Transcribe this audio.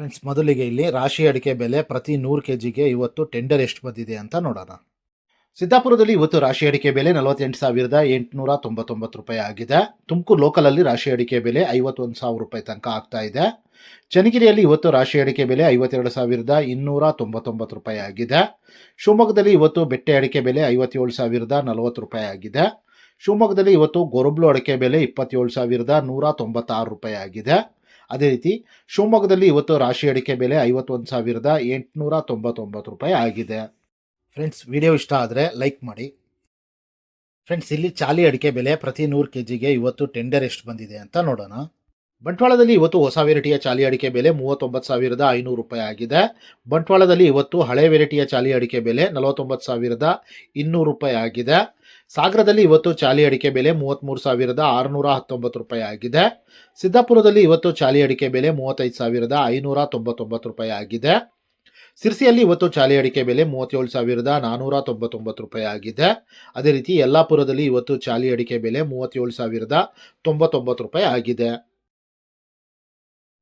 Friends ಮೊದಲಿಗೆ ಇಲ್ಲಿ ರಾಶಿ ಅಡಿಕೆ ಬೆಲೆ ಪ್ರತಿ ನೂರು ಕೆ ಜಿಗೆ ಇವತ್ತು ಟೆಂಡರ್ ಎಷ್ಟು ಬಂದಿದೆ ಅಂತ ನೋಡೋಣ. ಸಿದ್ದಾಪುರದಲ್ಲಿ ಇವತ್ತು ರಾಶಿ ಅಡಿಕೆ ಬೆಲೆ ನಲವತ್ತೆಂಟು ಸಾವಿರದ ಎಂಟುನೂರ ತೊಂಬತ್ತೊಂಬತ್ತು ರೂಪಾಯಿ ಆಗಿದೆ. ತುಮಕೂರು ಲೋಕಲಲ್ಲಿ ರಾಶಿ ಅಡಿಕೆ ಬೆಲೆ ಐವತ್ತೊಂದು ಸಾವಿರ ರೂಪಾಯಿ ತನಕ ಆಗ್ತಾ ಇದೆ. ಚನ್ನಗಿರಿಯಲ್ಲಿ ಇವತ್ತು ರಾಶಿ ಅಡಿಕೆ ಬೆಲೆ ಐವತ್ತೆರಡು ಸಾವಿರದ ಇನ್ನೂರ ತೊಂಬತ್ತೊಂಬತ್ತು ರೂಪಾಯಿ ಆಗಿದೆ. ಶಿವಮೊಗ್ಗದಲ್ಲಿ ಇವತ್ತು ಬೆಟ್ಟೆ ಅಡಿಕೆ ಬೆಲೆ ಐವತ್ತೇಳು ಸಾವಿರದ ನಲವತ್ತು ರೂಪಾಯಿ ಆಗಿದೆ. ಶಿವಮೊಗ್ಗದಲ್ಲಿ ಇವತ್ತು ಗೊರಬ್ಲು ಅಡಿಕೆ ಬೆಲೆ ಇಪ್ಪತ್ತೇಳು ಸಾವಿರದ ನೂರ ತೊಂಬತ್ತಾರು ರೂಪಾಯಿ ಆಗಿದೆ. ಅದೇ ರೀತಿ ಶಿವಮೊಗ್ಗದಲ್ಲಿ ಇವತ್ತು ರಾಶಿ ಅಡಿಕೆ ಬೆಲೆ ಐವತ್ತೊಂದು ಸಾವಿರದ ಎಂಟುನೂರ ತೊಂಬತ್ತೊಂಬತ್ತು ರೂಪಾಯಿ ಆಗಿದೆ. ಫ್ರೆಂಡ್ಸ್ ವಿಡಿಯೋ ಇಷ್ಟ ಆದರೆ ಲೈಕ್ ಮಾಡಿ. ಫ್ರೆಂಡ್ಸ್ ಇಲ್ಲಿ ಚಾಲಿ ಅಡಿಕೆ ಬೆಲೆ ಪ್ರತಿ ನೂರು ಕೆ ಜಿಗೆ ಇವತ್ತು ಟೆಂಡರ್ ಎಷ್ಟು ಬಂದಿದೆ ಅಂತ ನೋಡೋಣ. ಬಂಟ್ವಾಳದಲ್ಲಿ ಇವತ್ತು ಹೊಸ ವೆರೈಟಿಯ ಚಾಲಿ ಅಡಿಕೆ ಬೆಲೆ ಮೂವತ್ತೊಂಬತ್ತು ಸಾವಿರದ ಐನೂರು ರೂಪಾಯಿ ಆಗಿದೆ. ಬಂಟ್ವಾಳದಲ್ಲಿ ಇವತ್ತು ಹಳೆ ವೆರೈಟಿಯ ಚಾಲಿ ಅಡಿಕೆ ಬೆಲೆ ನಲವತ್ತೊಂಬತ್ತು ಸಾವಿರದ ಇನ್ನೂರು ರೂಪಾಯಿ ಆಗಿದೆ. ಸಾಗರದಲ್ಲಿ ಇವತ್ತು ಚಾಲಿ ಅಡಿಕೆ ಬೆಲೆ ಮೂವತ್ತ್ಮೂರು ಸಾವಿರದ ಆರುನೂರ ಹತ್ತೊಂಬತ್ತು ರೂಪಾಯಿ ಆಗಿದೆ. ಸಿದ್ದಾಪುರದಲ್ಲಿ ಇವತ್ತು ಚಾಲಿ ಅಡಿಕೆ ಬೆಲೆ ಮೂವತ್ತೈದು ಸಾವಿರದ ಐನೂರ ತೊಂಬತ್ತೊಂಬತ್ತು ರೂಪಾಯಿ ಆಗಿದೆ. ಸಿರ್ಸಿಯಲ್ಲಿ ಇವತ್ತು ಚಾಲಿ ಅಡಿಕೆ ಬೆಲೆ ಮೂವತ್ತೇಳು ಸಾವಿರದ ನಾನ್ನೂರ ತೊಂಬತ್ತೊಂಬತ್ತು ರೂಪಾಯಿ ಆಗಿದೆ. ಅದೇ ರೀತಿ ಯಲ್ಲಾಪುರದಲ್ಲಿ ಇವತ್ತು ಚಾಲಿ ಅಡಿಕೆ ಬೆಲೆ ಮೂವತ್ತೇಳು ಸಾವಿರದ ತೊಂಬತ್ತೊಂಬತ್ತು ರೂಪಾಯಿ ಆಗಿದೆ.